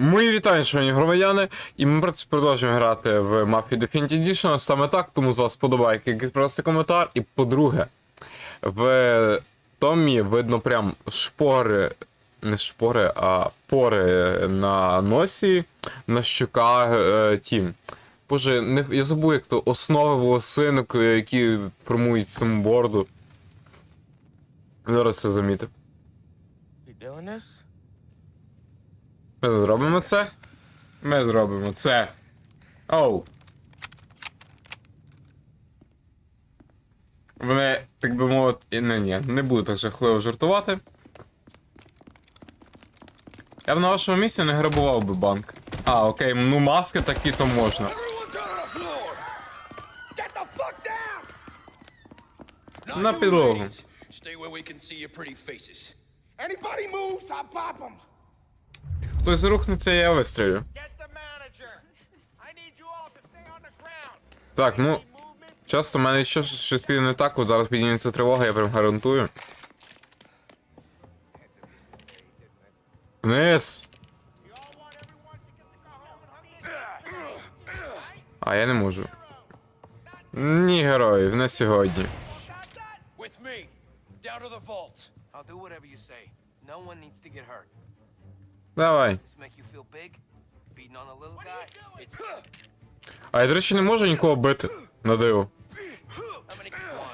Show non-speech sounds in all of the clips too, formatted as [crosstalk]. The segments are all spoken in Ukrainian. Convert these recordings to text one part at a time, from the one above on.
Мої вітання, шановні громадяни, і ми принципі продовжуємо грати в Mafia Definitive Edition, саме так, тому з вас подобайки, якийсь просто коментар. І по-друге, в Томі видно прям шпори, не шпори, а пори на носі, на щоках е, ті. Боже, не, я забув, як то основи волосинок, е, які формують саму борду. Зараз це замітив. This? Ми зробимо це. Ми зробимо це. Оу. Вони, так би мовити. Не, ні, не буду так жахливо жартувати. Я б на вашому місці не грабував би банк. А, окей, ну маски такі то можна. На підлогу. Anybody moves, I'll pop them. Хтось рухнеться, я вистрілю. Так, ну. Часто в мене щось, щось піде не так, от зараз підніметься тривога, я прям гарантую. Вниз! А я не можу. Ні, герої, не сьогодні. With me. Down to the vault. I'll do whatever you say. No one needs to get hurt. Давай. А я, до речі, не можу нікого бити. На диво.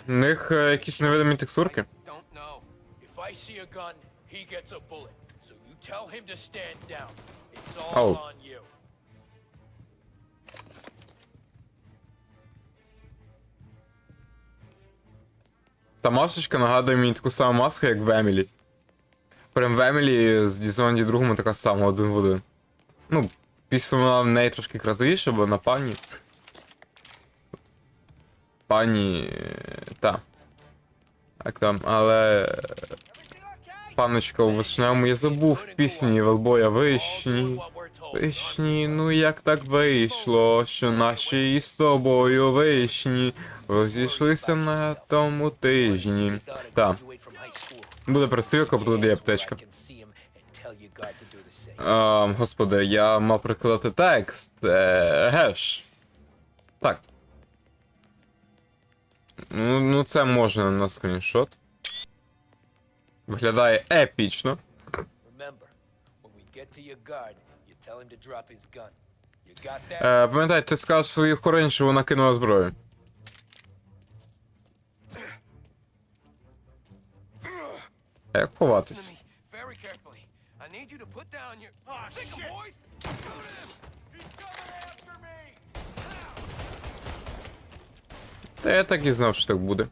В них е, якісь невидимі текстурки. Don't know. If I see a gun, he gets a bullet. So you tell him to stand down. It's all Oh. on you. Та масочка нагадує мені таку саму маску, як в Емілі. Прям в Емілі з Дізонді другому така сама один в один. Ну, після вона в неї трошки красивіша, бо на пані. Пані. е, Та. Так там, але. Паночка у вишневому я забув пісні Велбоя вишні. Вишні, ну як так вийшло, що наші з тобою вишні розійшлися на тому тижні. Та, буде перестрілка, є аптечка. А, господи, я мав прикладати текст. Е, геш. Так. Ну, ну це можна на скріншот. Виглядає епічно. Е, пам'ятай, ти скажеш своїй охороні, що вона кинула зброю. А як ховатись? Listen to me very carefully. I need you to put down your. Oh, Sick shit. boys! Shoot him! He's coming after me. Та я так і знав, що так буде.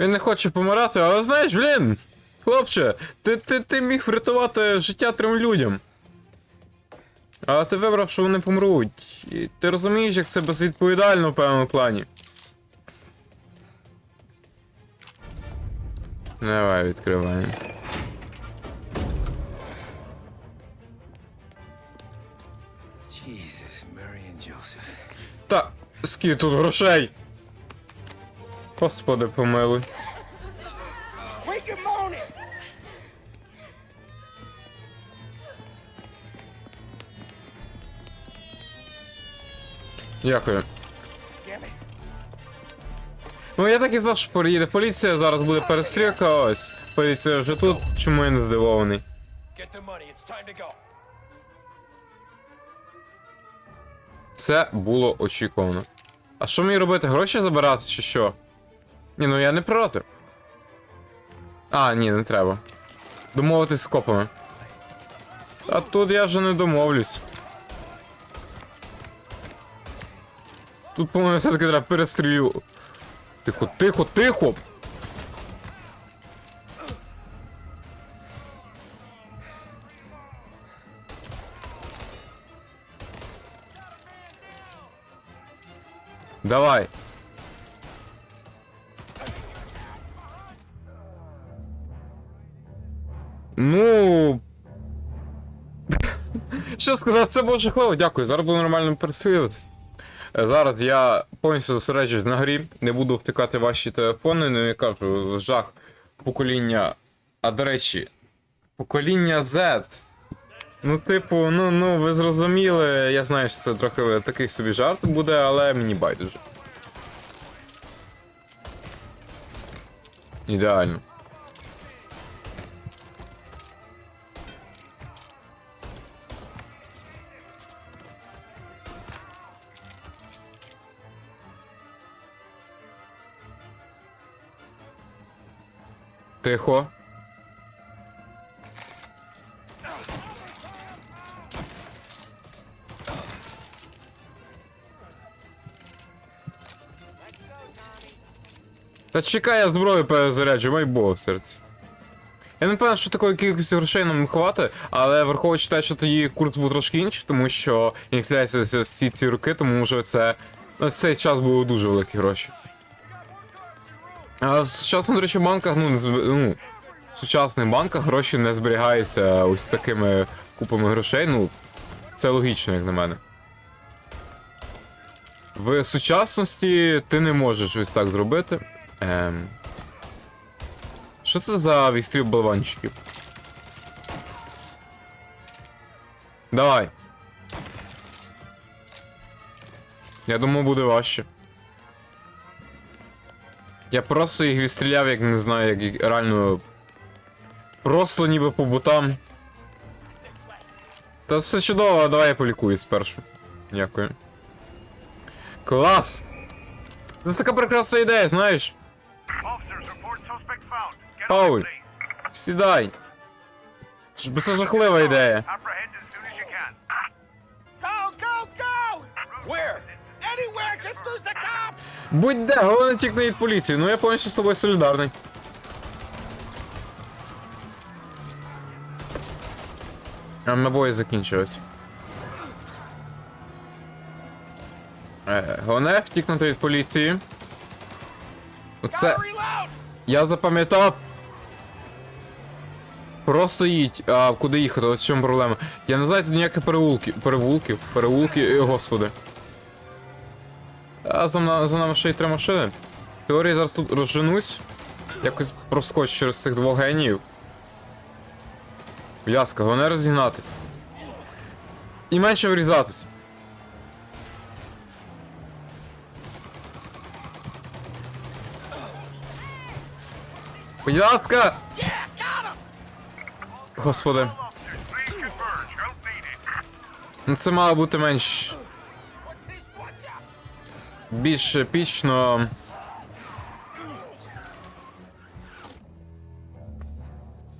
Він не хоче помирати, але знаєш, блін. Хлопче, ти, ти, ти міг врятувати життя трьом людям. Але ти вибрав, що вони помруть. І ти розумієш, як це безвідповідально в певному плані. Давай відкриваємо. Та, скільки тут грошей? Господи, помилуй. Дякую. Ну я так і знав, що приїде поліція, зараз буде перестрілка, ось. Поліція вже тут, чому я не здивований. Це було очікувано. А що мені робити? Гроші забирати чи що? Ні, ну я не проти. А, ні, не треба. Домовитись з копами. А тут я вже не домовлюсь. Тут, по-моєму, все-таки треба перестрілю. Тихо, тихо, тихо! Давай. Ну. [laughs] Що сказати, це було жахливо, дякую. Зараз буду нормально пересилювати. Е, Зараз я повністю зосереджуюсь на грі, не буду втикати ваші телефони, ну я кажу, жах покоління. А до речі, покоління Z. Ну, типу, ну, ну, ви зрозуміли, я знаю, що це трохи такий собі жарт буде, але мені байдуже. Ідеально. Тихо. Та чекай, я зброю перезаряджу, май Бог в серці. Я не певен, що такої кількості грошей нам хватить, але враховуючи те, що тоді курс був трошки інший, тому що інфляція всі ці роки, тому вже це на цей час були дуже великі гроші. А в сучасних, до речі, банках, ну, не зб- ну, в сучасних банках гроші не зберігаються ось такими купами грошей. Ну, це логічно, як на мене. В сучасності ти не можеш ось так зробити. Ем... Що це за відстріл болванчиків? Давай. Я думаю, буде важче. Я просто їх відстріляв, як не знаю, як реально. Просто ніби по бутам. Та все чудово, давай я полікую спершу. Дякую. Клас! Це така прекрасна ідея, знаєш? Paul. Сідай. Це жахлива ідея. Будь де, головне тікни від поліції. Ну я повністю з тобою солідарний. А набої закінчились. Е, головне втікнути від поліції. Оце. Я запам'ятав. Просто їдь. А куди їхати? От в чому проблема. Я не знаю тут ніяких переулків. Перевулків, переулки, господи. А за, нами- ще й три машини. В теорії зараз тут розженусь. Якось проскочу через цих двох геніїв. Яска, головне розігнатись. І менше врізатись. Будь ласка! Господи. Ну це мало бути менш. Більш епічно.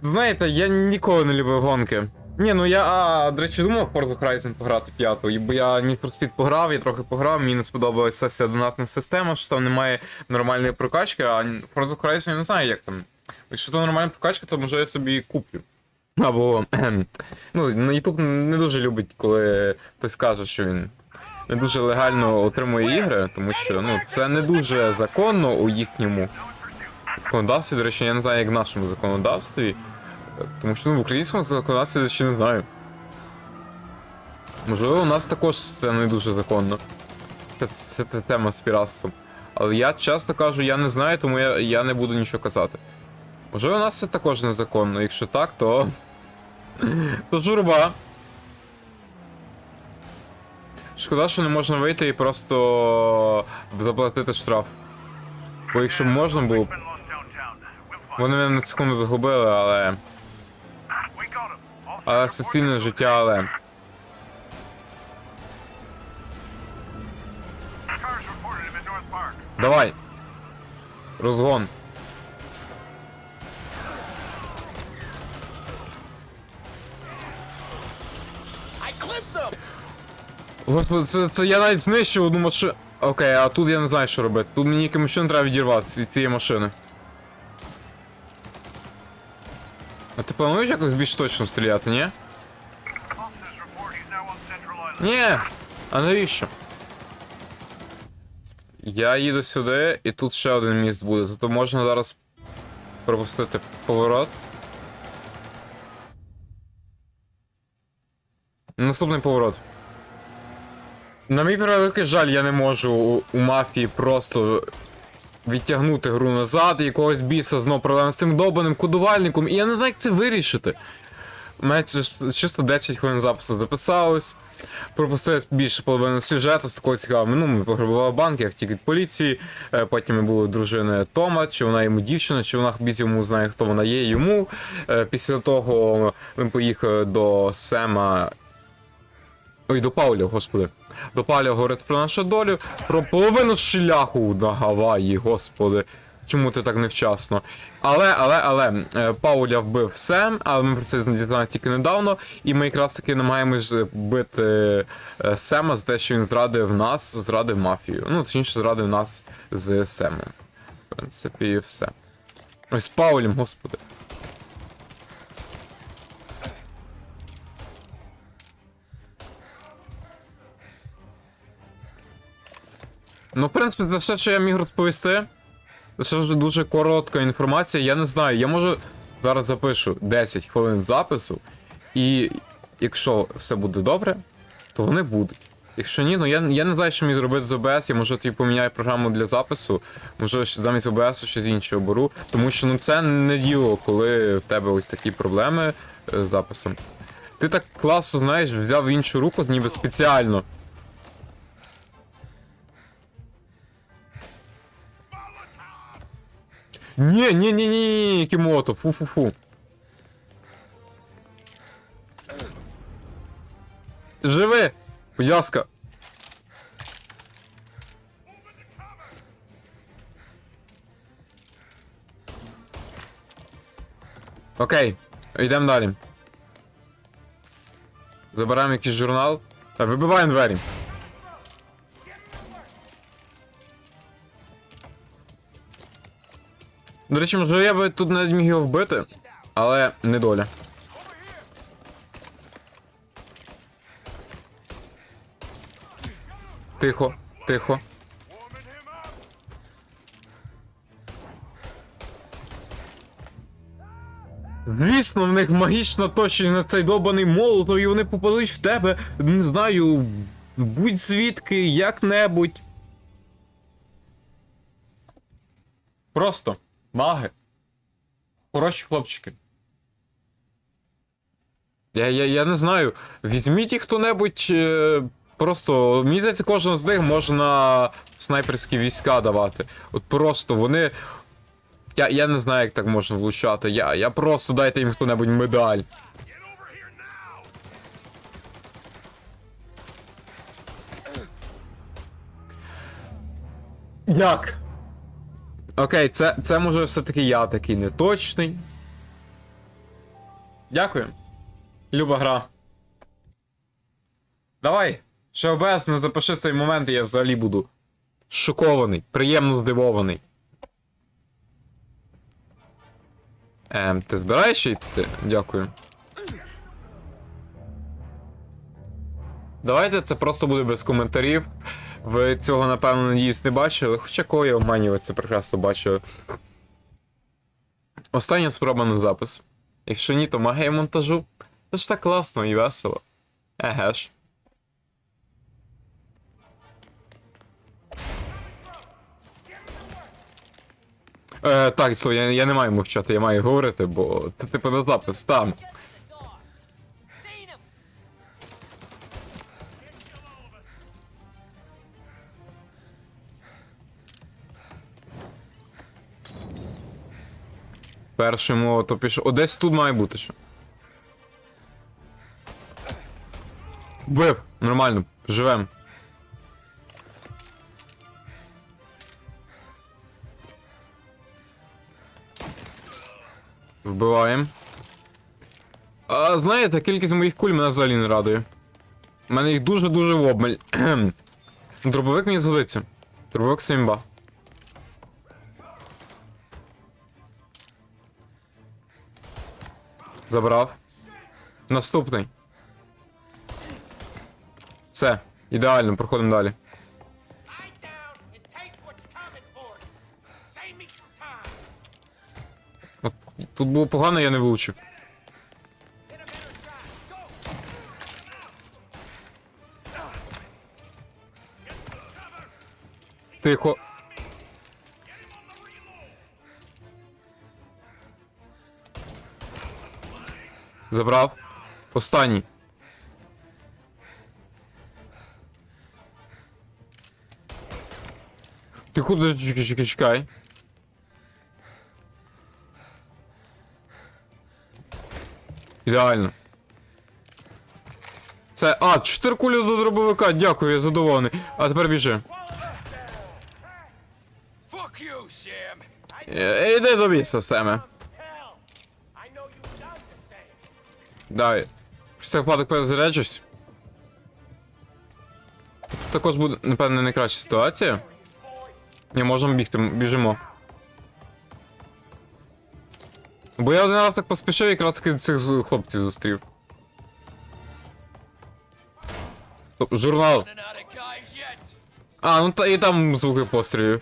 Знаєте, я ніколи не любив гонки. Ні, ну я, а, до речі, думав Forza Horizon пограти п'яту, бо я Need for Speed пограв, я трохи пограв, мені не сподобалася вся донатна система, що там немає нормальної прокачки, а Forza Horizon я не знаю, як там. Якщо там нормальна прокачка, то може я собі куплю. Або. [clears throat] Ну, YouTube не дуже любить, коли хтось каже, що він не дуже легально отримує ігри, тому що ну, це не дуже законно у їхньому законодавстві. До речі, я не знаю, як в нашому законодавстві. е, Тому що ну, в українському законодавстві ще не знаю. Можливо, у нас також це не дуже законно. Це, це, це тема з піратством. Але я часто кажу, я не знаю, тому я, я не буду нічого казати. Можливо, у нас це також незаконно. Якщо так, то. [laughs] То журба. Шкода, що не можна вийти і просто заплатити штраф. Бо якщо б можна було, вони мене на секунду загубили, але. Але суцільне життя, але. Давай. Розгон. Господи, це, це я навіть знищив одну машину. Окей, а тут я не знаю, що робити. Тут мені яку машину треба відірватися від цієї машини. А ти плануєш якось більш точно стріляти, ні? Ні. А навіщо? Я їду сюди, і тут ще один міст буде, зато можна зараз пропустити поворот. Наступний поворот. На мій превеликий жаль, я не можу у, у мафії просто відтягнути гру назад, якогось біса знов проблем з цим добаним кодувальником, і я не знаю, як це вирішити. Мене чисто 10 хвилин запису записалось. Пропустили більше половини сюжету з такого цікавого. Ну, ми пограбували банк, я втік від поліції. е, Потім ми були дружиною Тома, чи вона йому дівчина, чи вона біс йому знає, хто вона є йому. Е, Після того ми поїхали до Сема. Ой, до Пауля, господи. До Пауля говорити про нашу долю, про половину шляху на Гаваї, господи. Чому ти так невчасно? Але, але, але, е, Пауля вбив Сем, але ми про це дізналися тільки недавно, і ми якраз таки намагаємось бити е, Сема за те, що він зрадив нас, зрадив мафію. Ну, точніше, зрадив нас з Семом. В принципі, і все. Ось Паулем, господи. Ну, в принципі, це все, що я міг розповісти. Це вже дуже коротка інформація. Я не знаю, я можу зараз запишу 10 хвилин запису, і якщо все буде добре, то вони будуть. Якщо ні, ну я, я не знаю, що мені зробити з OBS, я може тоді поміняю програму для запису, може замість OBS щось інше оберу. Тому що ну це не діло, коли в тебе ось такі проблеми е, з записом. Ти так класно, знаєш, взяв іншу руку, ніби спеціально. Ні, ні, Кімото, фу-фу-фу. Живи! Будь. Окей, йдемо далі. Забираємо якийсь журнал. Та вибиваємо двері. До речі, може я би тут навіть міг його вбити, але не доля. Тихо, тихо. Звісно, в них магічна точність на цей добаний молотов, і вони попадуть в тебе, не знаю, будь звідки, як-небудь. Просто маги. Хороші хлопчики. Я, я, я не знаю. Візьміть їх хто-небудь. Е, просто, мені здається, кожного з них можна в снайперські війська давати. От просто вони. Я, я не знаю, як так можна влучати. Я, я просто дайте їм хто-небудь медаль. Як? Окей, це, це може все-таки я такий неточний. Дякую. Люба гра. Давай. Ще ОБС, не запиши цей момент, і я взагалі буду шокований, приємно здивований. Ем, ти збираєшся йти? Дякую. Давайте це просто буде без коментарів. Ви цього, напевно, надіюсь, не бачили, хоча кого я обманювати, це прекрасно бачили. Остання спроба на запис. Якщо ні, то магія монтажу. Це ж так класно і весело. Еге ж. Е, так, слово, я, я не маю мовчати, я маю говорити, бо це типу на запис там. Перший молотов пішов. О, десь тут має бути ще. Вбив! Нормально, живем. Вбиваємо. А знаєте, кількість моїх куль мене взагалі не радує. У мене їх дуже-дуже в обмаль. [clears throat] Дробовик мені згодиться. Дробовик Сімба. Забрав. Наступний. Все, ідеально, проходимо далі. От, тут було погано, я не. Go! Тихо. Забрав. Останній. Ти куди чекай, чекай, чекай. Ідеально. Це. А, 4 кулі до дробовика, дякую, я задоволений. А тепер біжи. Sam. Е, Іди до місця, Семе. Давай. Після випадок перезаряджусь. Тут також буде, напевне, найкраща ситуація. Ні, можемо бігти, біжимо. Бо я один раз так поспішив, якраз таки цих хлопців зустрів. Журнал. А, ну та і там звуки пострілів.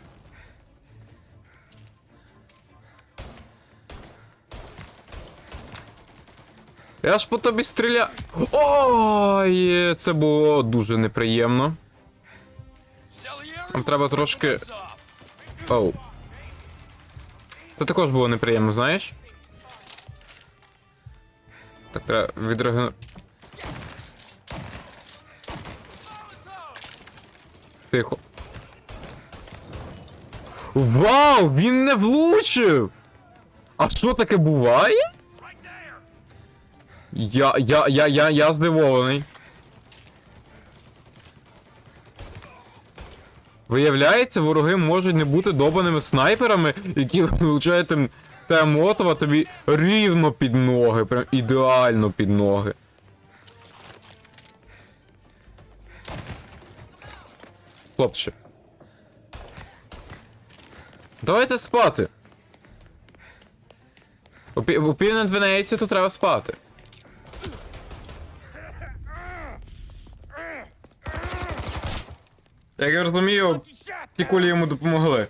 Я ж по тобі стріля. Ой, це було дуже неприємно. Нам треба трошки. Оу. Це також було неприємно, знаєш? Так, треба відреагу... Тихо. Вау! Він не влучив! А що таке буває? Я, я, я, я, я здивований. Виявляється, вороги можуть не бути добаними снайперами, які влучають там те мотова тобі рівно під ноги, прям ідеально під ноги. Хлопче. Давайте спати. У пі- У пів на 12 тут треба спати. Як я розумію, ті кулі йому допомогли.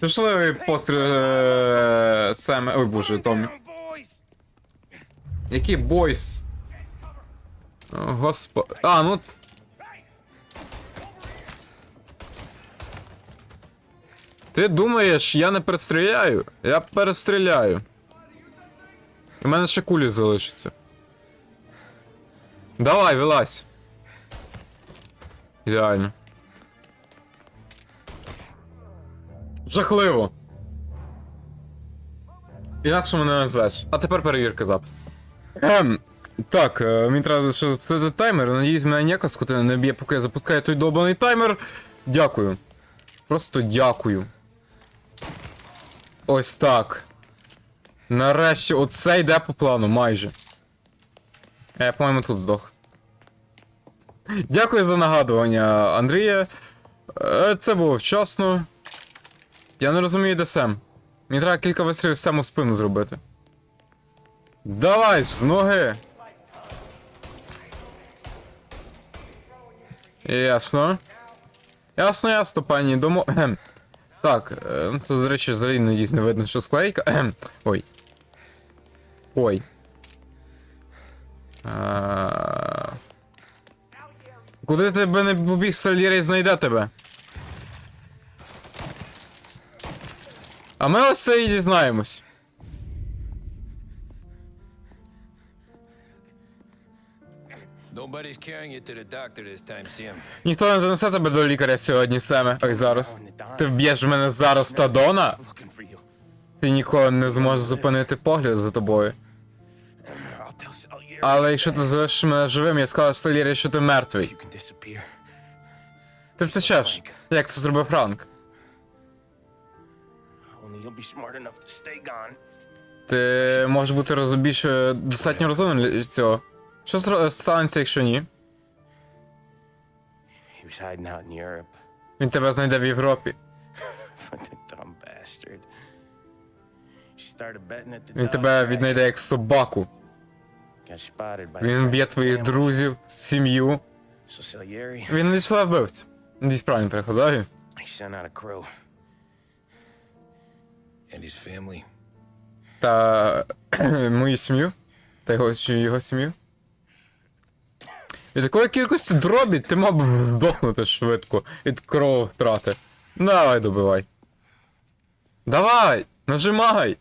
Пішли постріл е, Семе. Ой боже, Томі. Який бойс? О, Господи. А, ну. Ти думаєш, я не перестріляю? Я перестріляю. У мене ще кулі залишаться. Давай, вилазь. Ідеально. Жахливо. Інакше мене не назвеш. А тепер перевірка запису. Ем, так, мені треба ще запустити таймер. Надіюсь, мене ніяка скотина не б'є, поки я запускаю той довбаний таймер. Дякую. Просто дякую. Ось так. Нарешті, оце йде по плану, майже. Е, Я, по-моєму, тут здох. Дякую за нагадування, Андрія. Е, Це було вчасно. Я не розумію, де Сем. Мені треба кілька вистрілів Сему в спину зробити. Давай, з ноги. Ясно. Ясно, ясно, пані. Домо. Так, е, ну, тут, до речі, взагалі не видно, що склейка. Ой. Ой. А... Куди тебе не побіг Сальєрій знайде тебе? А ми ось це і дізнаємось. Ніхто не занесе тебе до лікаря сьогодні, Семе. Ой, зараз. Ти вб'єш мене зараз Тадона? Ти ніколи не зможеш зупинити погляд за тобою. Але якщо ти залишиш мене живим, я скажу Сальєрі, що ти мертвий. Ти втечеш, як це зробив Франк. Ти можеш бути розум достатньо розумним для цього. Що станеться, якщо ні? Він тебе знайде в Європі. [laughs] Він тебе віднайде як собаку. Він вб'є твоїх друзів, сім'ю. Він не дійшла вбивця. Надіюсь, правильно перекладаю. Та мою сім'ю. Та його чи його сім'ю. Від такої кількості дробі ти мав би здохнути швидко від кровотрати. Давай добивай. Давай! Нажимай!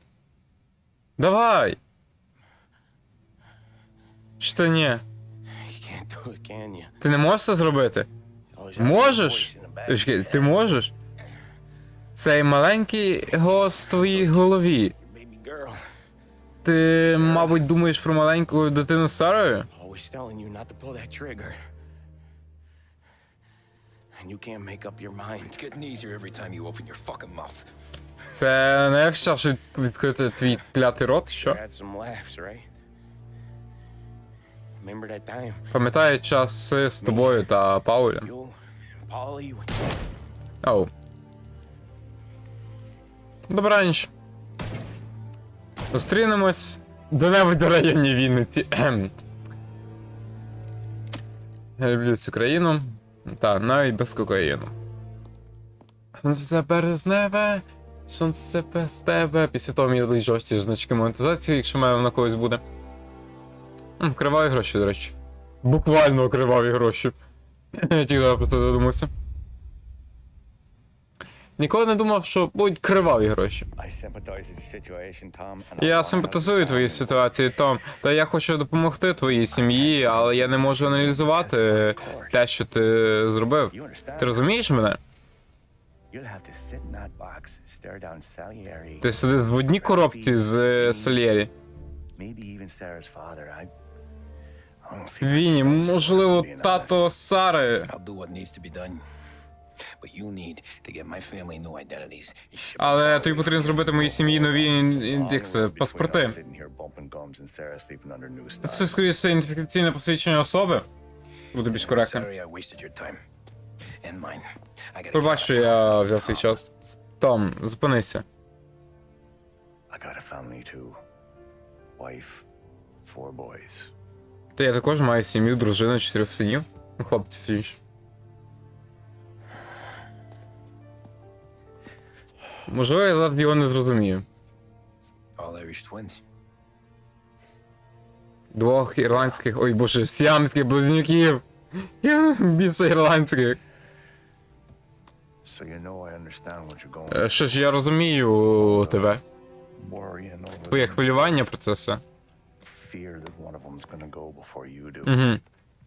Давай! Чи то ні? Ти не можеш це зробити? Можеш? Ти можеш? Цей маленький голос в твоїй голові. Ти, мабуть, думаєш про маленьку дитину Сарою? Це не як час від- відкрити твій клятий рот, що? Пам'ятаю часи з тобою та Паулем. Оу. Добраніч. Зустрінемось де-небудь у районі Вінниці. Я люблю цю країну. Та, навіть без кокаїну. Сонце це з небе, сонце це без тебе. Після того мені жорсткі значки монетизації, якщо в мене вона колись буде. М, Криваві гроші, до речі. Буквально криваві гроші. [clears throat] Я тільки просто задумався. Ніколи не думав, що будуть криваві гроші. Я симпатизую твоїй ситуації, Том, та я хочу допомогти твоїй сім'ї, але я не можу аналізувати те, що ти зробив. Ти розумієш мене? Ти сидиш в одній коробці з е, Сальєрі. Віні, можливо, тато Сари. Але тобі потрібно зробити моїй сім'ї нові ін- ін- як це, Long road between паспорти. Це скоріше ідентифікаційне посвідчення особи. Буде більш gotta Пробач, що я взяв свій час. Том, зупинися. I got a family too. Wife, four boys. Та я також маю сім'ю, дружину, чотирьох синів. Ну, хлопці всі. Можливо, я завжди його не зрозумію. All Irish twins. Двох ірландських, ой боже, сіамських близнюків. Біса ірландських. So you know I understand what you're going Е, Що ж, я розумію тебе. Твоє хвилювання про це все. Fear that one of them's gonna go before you do. Угу.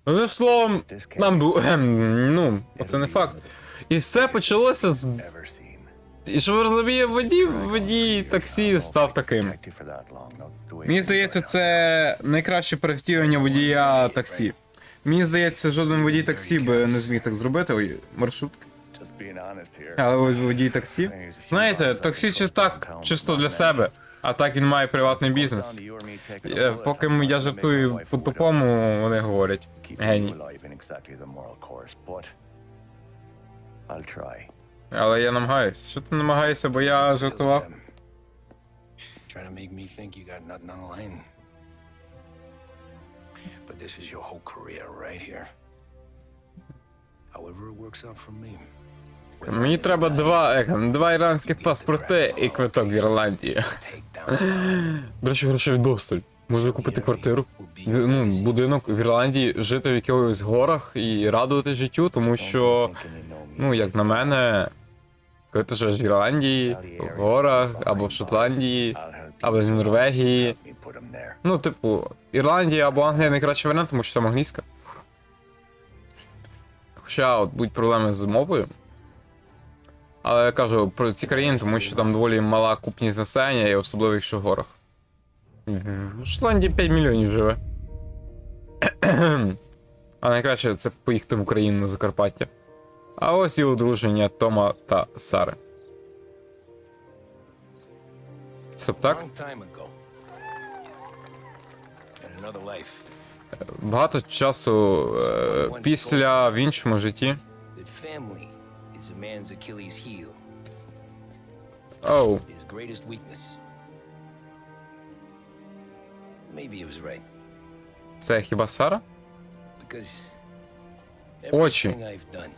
Одним словом, нам ду. Ем, ну, це не факт. І все почалося з. І що ви розумієте, водій, водій таксі став таким. Мені здається, це найкраще перевтілення водія таксі. Мені здається, жоден водій таксі би не зміг так зробити. Ой, маршрутки. Але ось водій таксі. Знаєте, таксі чи так чисто для себе, а так він має приватний бізнес. Е, Поки я жартую по тупому, вони говорять. Геній. Але я намагаюсь. Що ти намагаєшся, бо я жартував? But this is your whole career right here. However it works out for me. Мені треба два, два ірландських паспорти і квиток в Ірландію. Take До речі, грошей вдосталь. Можу купити квартиру. Ну, будинок в Ірландії, жити в якихось горах і радувати життю, тому що, ну, як на мене, коли ти живеш в Ірландії, в горах, або в Шотландії, або в Норвегії. Ну, типу, Ірландія або Англія найкращий варіант, тому що там англійська. Хоча от будуть проблеми з мовою. Але я кажу про ці країни, тому що там доволі мала купність населення, і особливо якщо в горах. В Шотландії 5 мільйонів живе. [clears throat] А найкраще це поїхати в Україну на Закарпаття. А ось і одруження Тома та Сари. Б так? Багато часу е, після в іншому житті. Man's Achilles heel, Оу, his greatest weakness. Maybe he was right. це хіба Сара? Because Очі. everything I've done,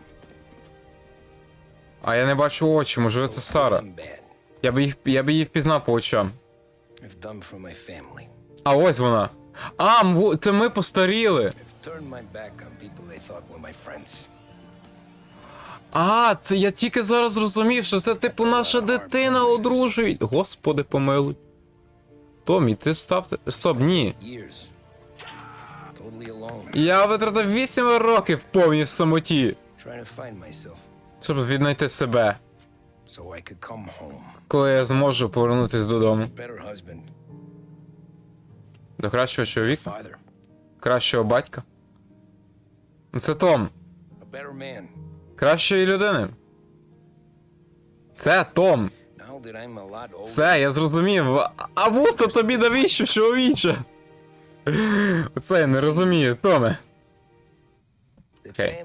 А я не бачу очі, можливо, це Сара. good and bad, Я би їх, я би її впізнав по очам. I've done for my family. А ось вона. А, мво- це ми постаріли. I've turned my back on people they thought were my friends. А, це я тільки зараз зрозумів, що це типу наша дитина одружують. Господи, помилуй. Томі, ти став. Стоп, ні. Я витратив 8 років повній самоті, find myself щоб віднайти себе, коли я зможу повернутися додому. До кращого чоловіка, кращого батька. Це Том. Кращої людини. Це Том. Це я зрозумів. А- вуста тобі навіщо, чоловіче? Оце я не розумію, Томе. Okay.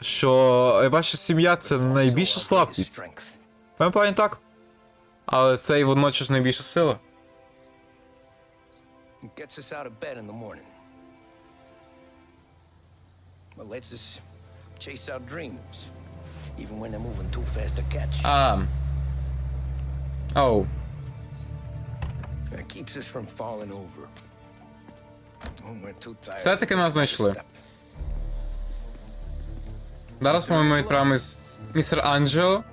Що я бачу, сім'я це найбільша слабкість. Плані так. Але це і водночас найбільша сила. Gets us out of bed in the morning. It lets us chase our dreams, even when they're moving too fast to catch. А. Оу. It keeps us from falling over. When we're too tired. Все-таки нас знайшли. Зараз, по-моєму, з містер Анджело.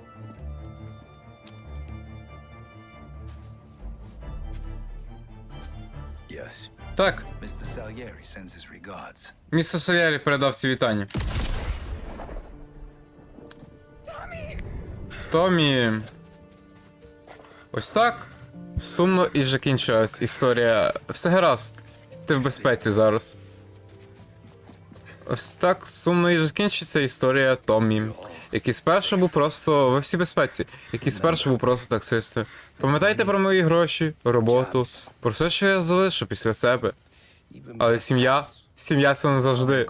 Yes. Так, містер Сальярі передав ці вітання. Томі. Ось так. Сумно і закінчилась історія. Все гаразд. Ти в безпеці зараз. Ось так сумно і закінчиться історія Томі. Який спершу був просто. Ви всі безпеці. Який спершу був просто таксистом. Пам'ятайте про мої гроші, роботу, про все, що я залишу після себе. Але сім'я. Сім'я це не завжди.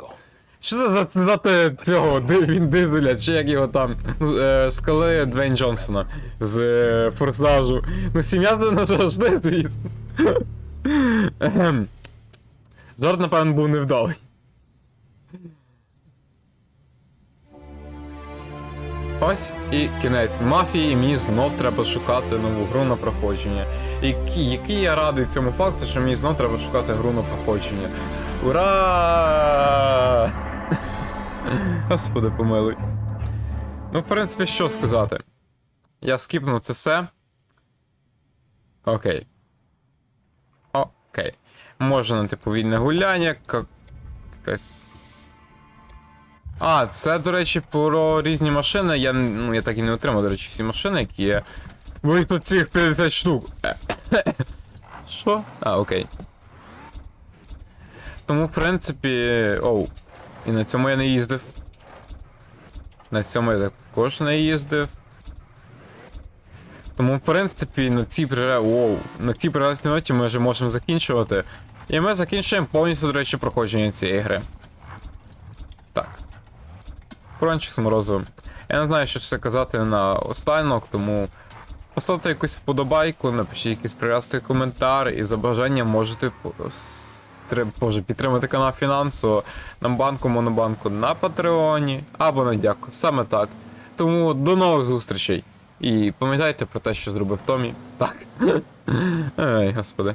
Що за цитати цього він дизеля, чи як його там? Ну, е, скали Двейн Джонсона з е, форсажу. Ну, сім'я це не завжди, звісно. Жорт, Жарт, напевно, був невдалий. Ось і кінець мафії, і мені знов треба шукати нову гру на проходження. Який, який я радий цьому факту, що мені знов треба шукати гру на проходження. Ура! [laughs] Господи, помилуй. Ну, в принципі, що сказати? Я скіпнув це все. Окей. Окей. Можна, типу, вільне гуляння, як... якась. А, це, до речі, про різні машини. Я, ну, я так і не отримав, до речі, всі машини, які є. Бо їх тут цих 50 штук. [coughs] Що? А, окей. Тому, в принципі. Оу. І на цьому я не їздив. На цьому я також не їздив. Тому, в принципі, на цій прире... На цій прилетній ноті ми вже можемо закінчувати. І ми закінчуємо повністю, до речі, проходження цієї гри. Так. Корончик з морозивом. Я не знаю, що ще казати на останок, тому поставте якусь вподобайку, напишіть якийсь прекрасний коментар, і за бажанням можете боже, підтримати канал фінансово на банку Монобанку на Патреоні або на дяку. Саме так. Тому до нових зустрічей. І пам'ятайте про те, що зробив Томі. Так. [laughs] Ай, господи.